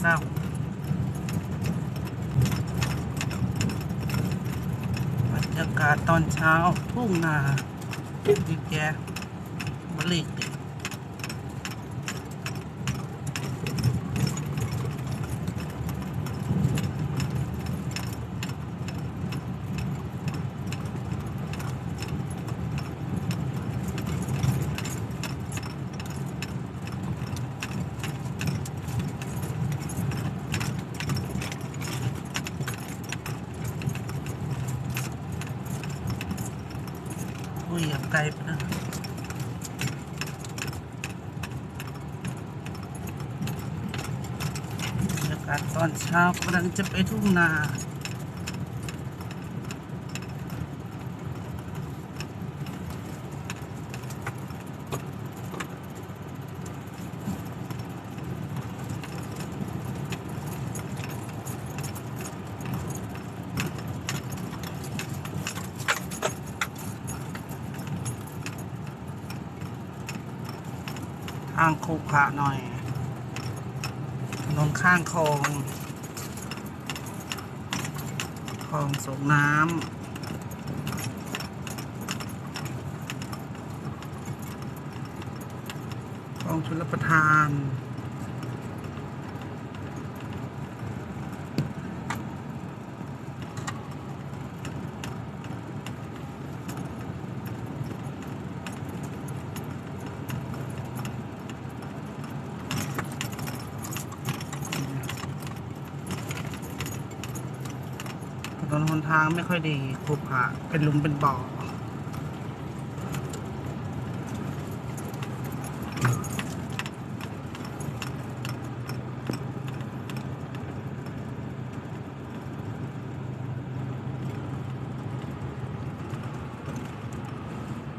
เศร้าบรรยากาศตอนเช้าทุ่งนาดีแกบริกดิโอ้ยอยากไกลไปนะบรรยากาศตอน เช้ากำลังจะไปทุ่งนาทางโคกขระหน่อยถนนข้างคลอง คล องส่งน้ำคลองชลประทาน ทางไม่ค่อยดีขรุขระเป็นหลุมเป็นบ่อ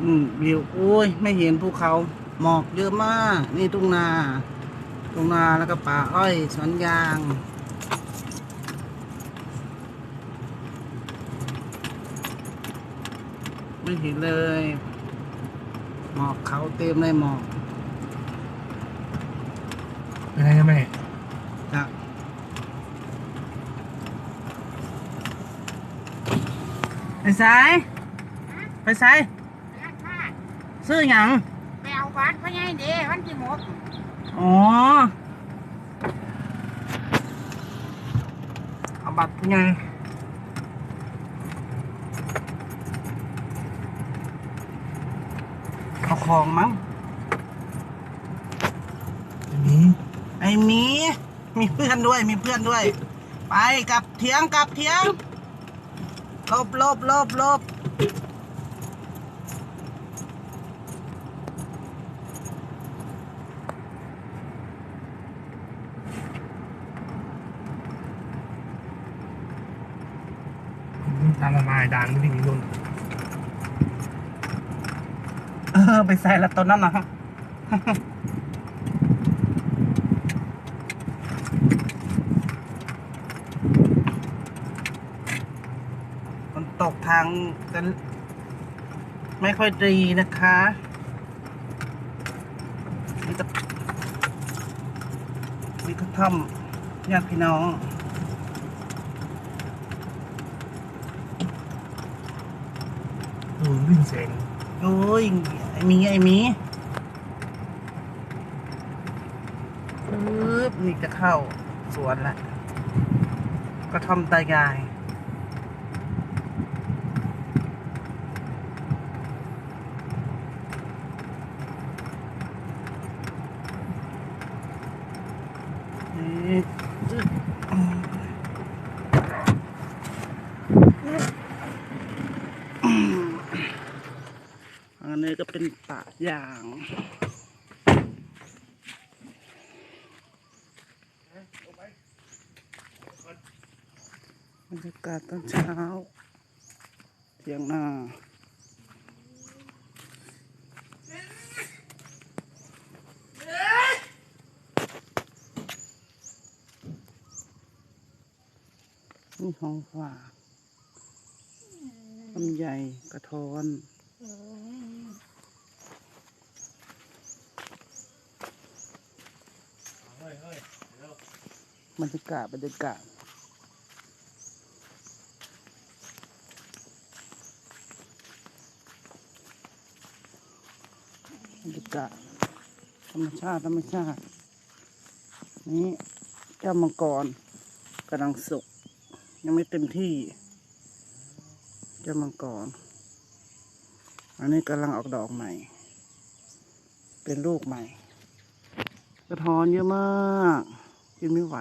อืมวิวโอ้ย ไม่เห็นภูเขา หมอกเยอะมาก นี่ทุ่งนา ทุ่งนาแล้วก็ป่าอ้อยสวนยาง ไม่เห็นเลย หมอกเขาเต็มเลยหมอกเป็นไงแม่จ้ะไปสายไปสายราคาซื้อหยังแมววัดพ่อใหญ่เด้วันที่หกอ๋อเอาบัตรไงเอา ของมั้งอันนี้ไอ้หมี มีเพื่อนด้วย มีเพื่อนด้วย ไปกลับเถียงกลับเถียงลบลบลบลบตามละมายดังที่นี่นุ่นเออไปใส่ละตอนนั้นนะมันตกทางกัน ไม่ค่อยดีนะคะมีกระมีกระท่อมญาติพี่น้องอ้ยวิ่งเสง โอ้ยไอ้มีไอ้มีปึ๊บนี่จะเข้าสวนละกระท่อมตายาย นี่อึ๊บอันนี้ก็ เป็นป่าง บรรยากาศตอนเช้าเที่ยงนานี่ของฝากลำใหญ่กระท้อน เอ บรรยากาศบรรยากาศบรรยากาศธรรมชาติธรรมชาตินี่เจ้ามังกรกำลังสุก ยังไม่เต็มที่ เจ้ามังกร อันนี้กำลังออกดอกใหม่ เป็นลูกใหม่ กระท้อนเยอะมาก กินไม่ไหว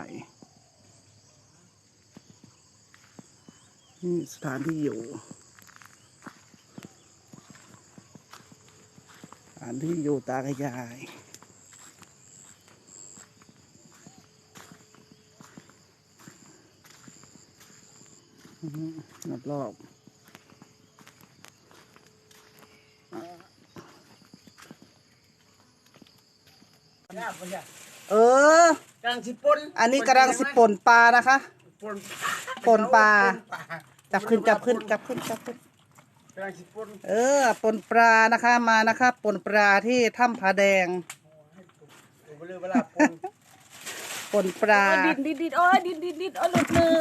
นี่สถานที่อยู่สถานที่อยู่ตากระยายรอบรอบๆเออ กลางสิปนอันนี้กำลังสิป่นปลานะคะ ปนป่นปลา จับขึ้นจับขึ้นจับขึ้นจับขึ้น กำลังสิปนเออป่นปลานะคะมานะคะป่นปลาที่ถ้ำผาแดงโอ้เวลาปนป่นปลา ดิดดิดดิดโอ้ยดิดดิดดิดโอ้ยหลุดมือ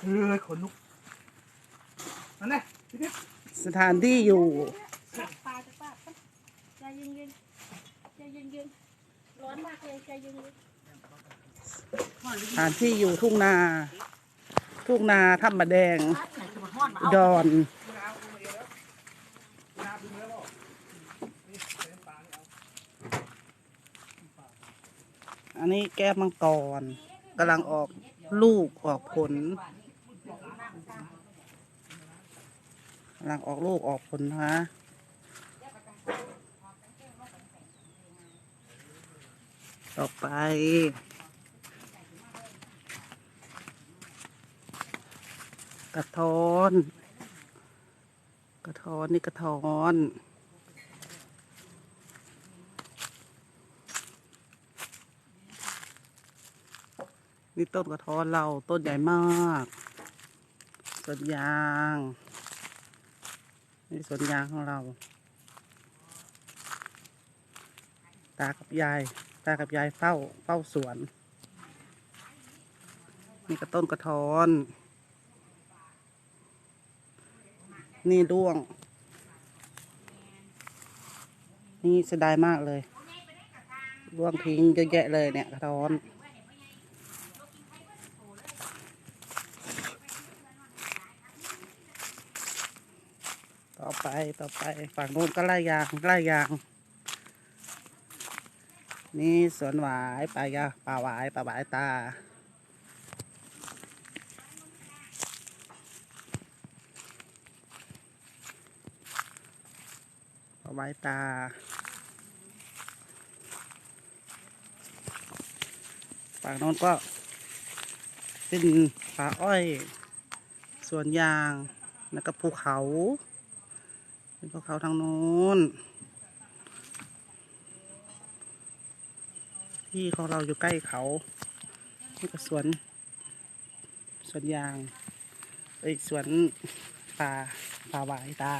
เออขนลุกนั่นแหละทีนี้สถานที่อยู่ ปลาจะปลาใจเย็นเย็นๆใจเย็นเย็นๆร้อนมากเลยใจเย็นเย็นสถานที่อยู่ทุ่งนา ทุ่งนาถ้ำผาแดง ดอน อันนี้แก้วมังกรกำลังออกลูกออกผลกำลังออกลูกออกผลนะ ต่อไป กระท้อน กระท้อนนี่กระท้อนนี่ต้นกระท้อนเราต้นใหญ่มากสวนยางนี่สวนยางของเรา ตากับยาย ตากับยายเฝ้าเฝ้าสวนนี่ก็ต้นกระท้อน นี่ด้วง นี่เสียดายมากเลยร่วงทิ้งเยอะแยะเลยเนี่ยกระท้อนต่อไปต่อไปฝั่งโน้นก็ไล่ยางไล่ยาง นี่สวนหวายป่ายาป่าหวายป่าหวายตาป่าหวายตา ฝั่งโน้นก็เป็นป่าอ้อยสวนยาง แล้วก็ภูเขา เป็นภูเขาทางโน้น ที่ของเราอยู่ใกล้เขานี่ก็สวน สวนยางเอ้ยสวนป่าป่าหวายตา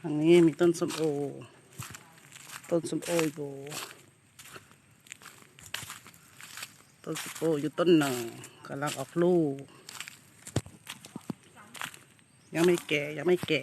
ทางนี้มีต้นส้มโอ ต้นส้มโออยู่ต้นส้มโออยู่ต้นหนึ่งกำลังออกลูก ยังไม่แก่ยังไม่แก่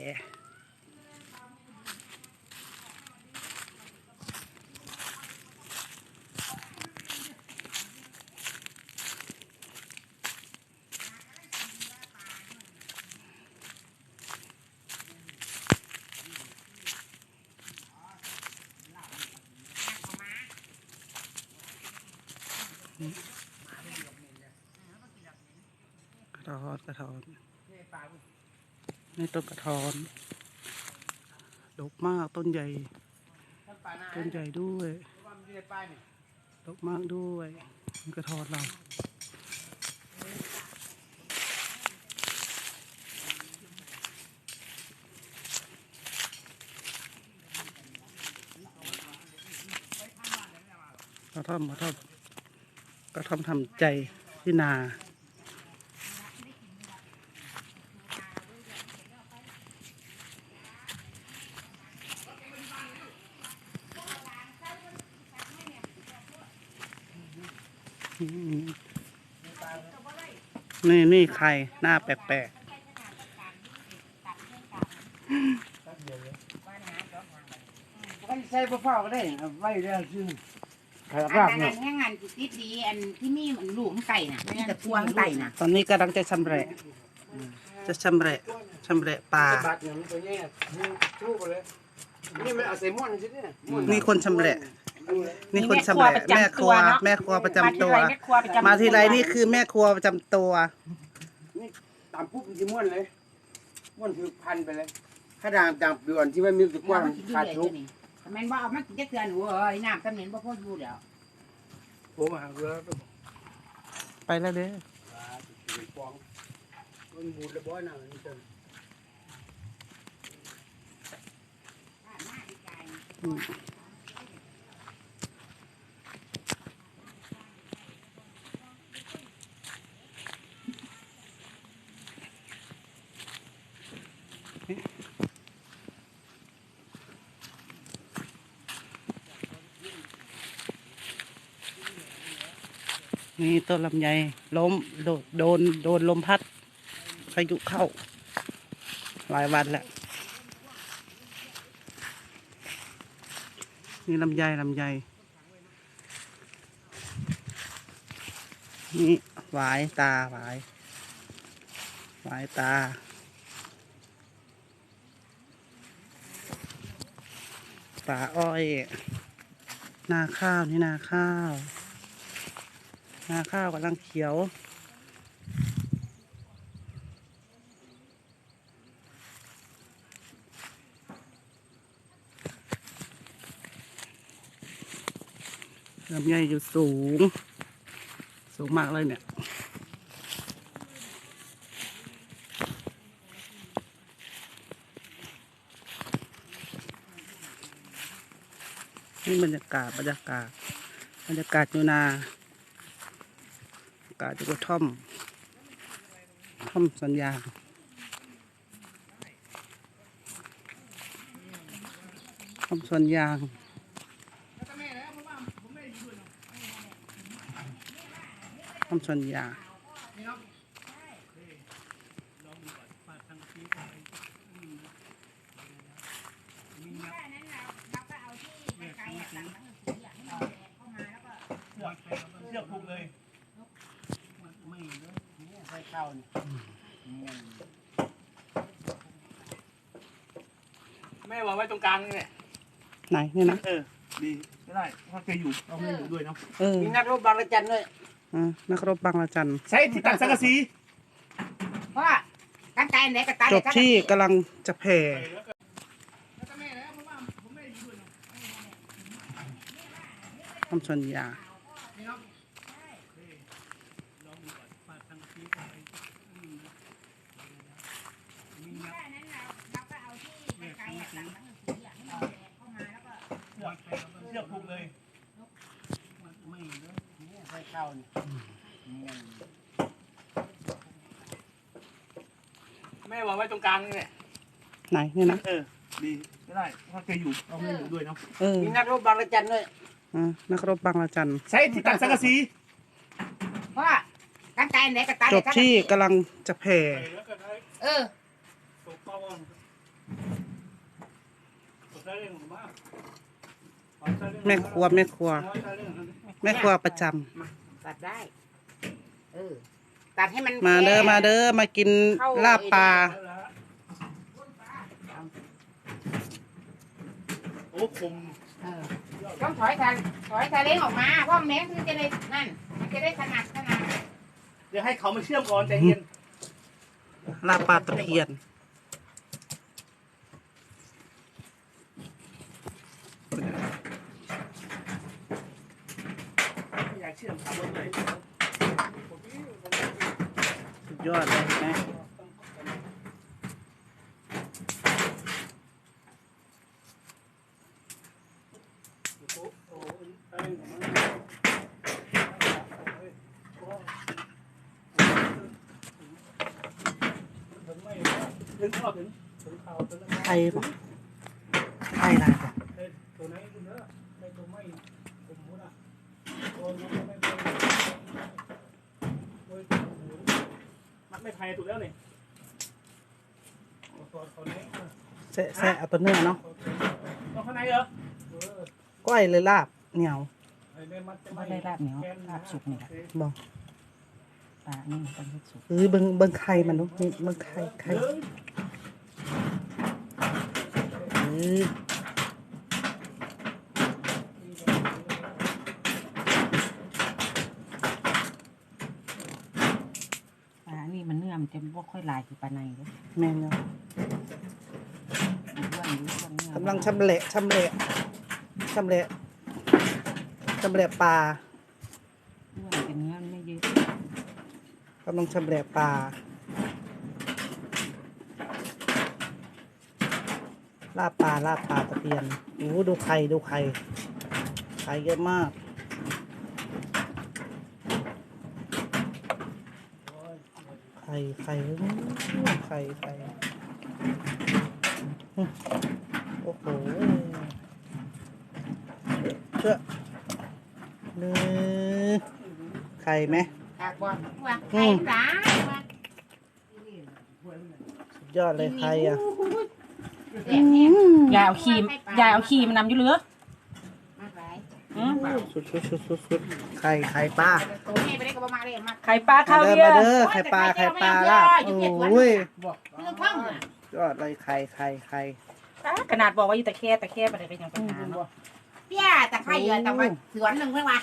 ต้นกระท้อนดกมากต้นใหญ่ ต้นใหญ่ด้วยดกมากด้วยกระท้อนเรากระท่อมกระท่อมกระท่อมทำใจที่นา นี่นี่ใครหน้าแปลกไม่ใช่เปล่าก็ได้เอาไว้ได้ซึ่งใครอัรับนเนี่นั้ยนยังงานติดดีอันที่มีมันลูกมันไก่น่ะมีแต่พวงไก่น่ะๆตอนนี้กำลังจะชำแหละจะชำแหละชำแหละปลาบาดเนี่ยมันตัวเนี้ยชู้ไปเลย นี่มันเอาใส่ม่วนใช่ไหมม่วนนี่คนชำแหละดูเลย นี่คนชำแหละแม่ครัว แม่ครัวประจำตัว มาทีไรนี่คือแม่ครัวประจำตัว นี่ตามปุ๊บมันจะม่วนเลยม่วนคือพันไปเลยถ้าด่างตามด่วนที่ว่ามีสึกว่ามันขาดทุกแม่นบ่เอามากินจักเทื่อหนูเอ้ยน้ำตำเหม็นบ่พออยู่แล้วผมหาเรือไปแล้วเด้อปองมันบูดระบ้อยน่ะมันจะ นี่ต้นลำไยล้มโดนโดนโดนลมพัดพายุเข้า หลายวันแล้วนี่ลำไยลำไยนี่หวายตาหวายหวายตา ป่าอ้อย นาข้าวนี่นาข้าว นาข้าวกำลังเขียว ลำไยอยู่สูง สูงมากเลยเนี่ยนี่บรรยากาศบรรยากาศบรรยากาศอยู่นาอา กาศอยู่กระท่อมท่อมสัญญาณท่อมสัญญางท่อมสัญญาง เชือกผูกเลยไม่เลยใส่ข้าวนี่แม่วางไว้ ตรงกลางนี่แหละไหนนี่นะ เออ ดี ไม่ได้ถ้าแกอยู่เราไม่อยู่ด้วยเนาะเออมีนักรบบางระจันด้วยอะนักรบบางละจัน ใช้ที่ตัดสังกะสีเพราะกันไก่ไหนก็ตายจบที่กำลังจะแผ่ท่อมสวนยา เชือกผูกเลยไม่เลยใส่ข้าวนี่แม่วางไว้ตรงกลางนี่แหละไหนนี่นะ เออ ดีไม่ได้ถ้าแกอยู่เราไม่อยู่ด้วยเนาะเออมีนักรบบางระจันด้วยอะนักรบบางละจันใช้ที่ตัดสังกะสีเพราะกันไก่ไหนก็ตายจบที่กำลังจะแผ่เออ แม่ครัวแม่ครัว แม่ครัวประจำตัดได้ เออ ตัดให้มันมาเด้อแค่มาเด้อมากินลาบปลาโอ้คมเออต้องถอยทางถอยทางเล้งออกมาเพราะแม้นมันจะได้นั่น มันจะได้ขนาดขนาด เดี๋ยวให้เขามาเชื่อมก่อนใจเย็น ลาบปลาตะเพียน สุดยอดเลยนะไทยปะไทยนะจ๊ะ ม่ตัวมัดไม่ไผ่ถูกแล้วนี่ตัวตัวไหนแซะแซะเอาตัวเนื้อเนาะตัวข้างในเหรอเออก้อยเลยลาบเหนียวไอ้เนี่ยมันจะไม่ได้ลาบเหนียวลาบสุกนี่แหละบอกปลานี่มันต้องเฮ็ดสุกเอ้ยเบิ่งเบิ่งไข่มันดูนี่เบิ่งไข่ไข่เออ ปลานี่มันเนื้อมันจะ บ่ค่อยลายคือปลาในเด้อแม่นเนาะมันอ้วนอยู่อ้วนเนื้อกำลังชำแหละชำแหละชำแหละชำแหละปลาอ้วนแต่เนื้อมันไม่เยอะกำลังชำแหละปลาลาบปลาลาบปลาตะเพียนโอ้โหดูไข่ดูไข่ไข่เยอะมาก ไข่ไข่ไข่ไข่โอ้โหเชื่อเนื้อไข่ไหมปากบ่ว่าไข่จ้าสุดยอดเลยไข่อะยายเอาครีมยายเอาครีมมันนำอยู่เหลืออืมสุดสุดสุดสุดไข่ไข่ปลา บ่มาเลยมากไข่ปลามาข้าวเด้อเวียมาเด้อไข่ปลาไข่ปลาลาบโอ้ยเรื่องข้างน่ะยอดเลยไข่ไข่ไข่ขนาดบอกว่าอยู่แต่แค่แต่แค่ไปเลยก็ยังปัญหาเนาะเปี้ยตะไคร้เยอะแต่ว่าสวนหนึงเพิ่นว่า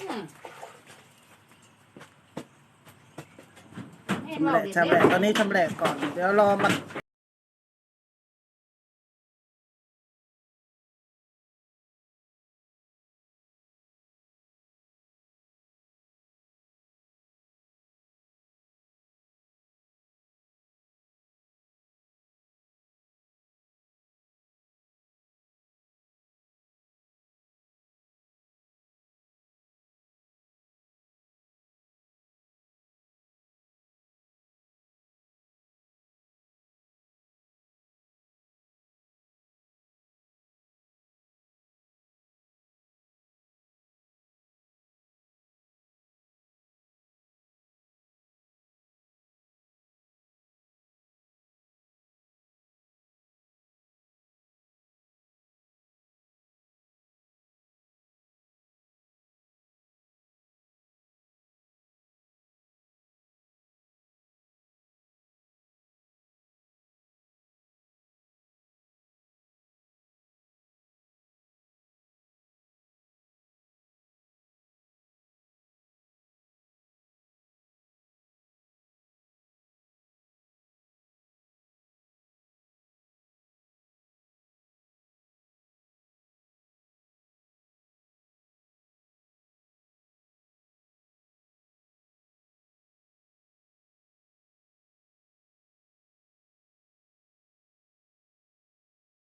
อืมแม่ชำแหเว้าละดิ ชำแหละตอนนี้ชำแหละก่อน เดี๋ยวรอมา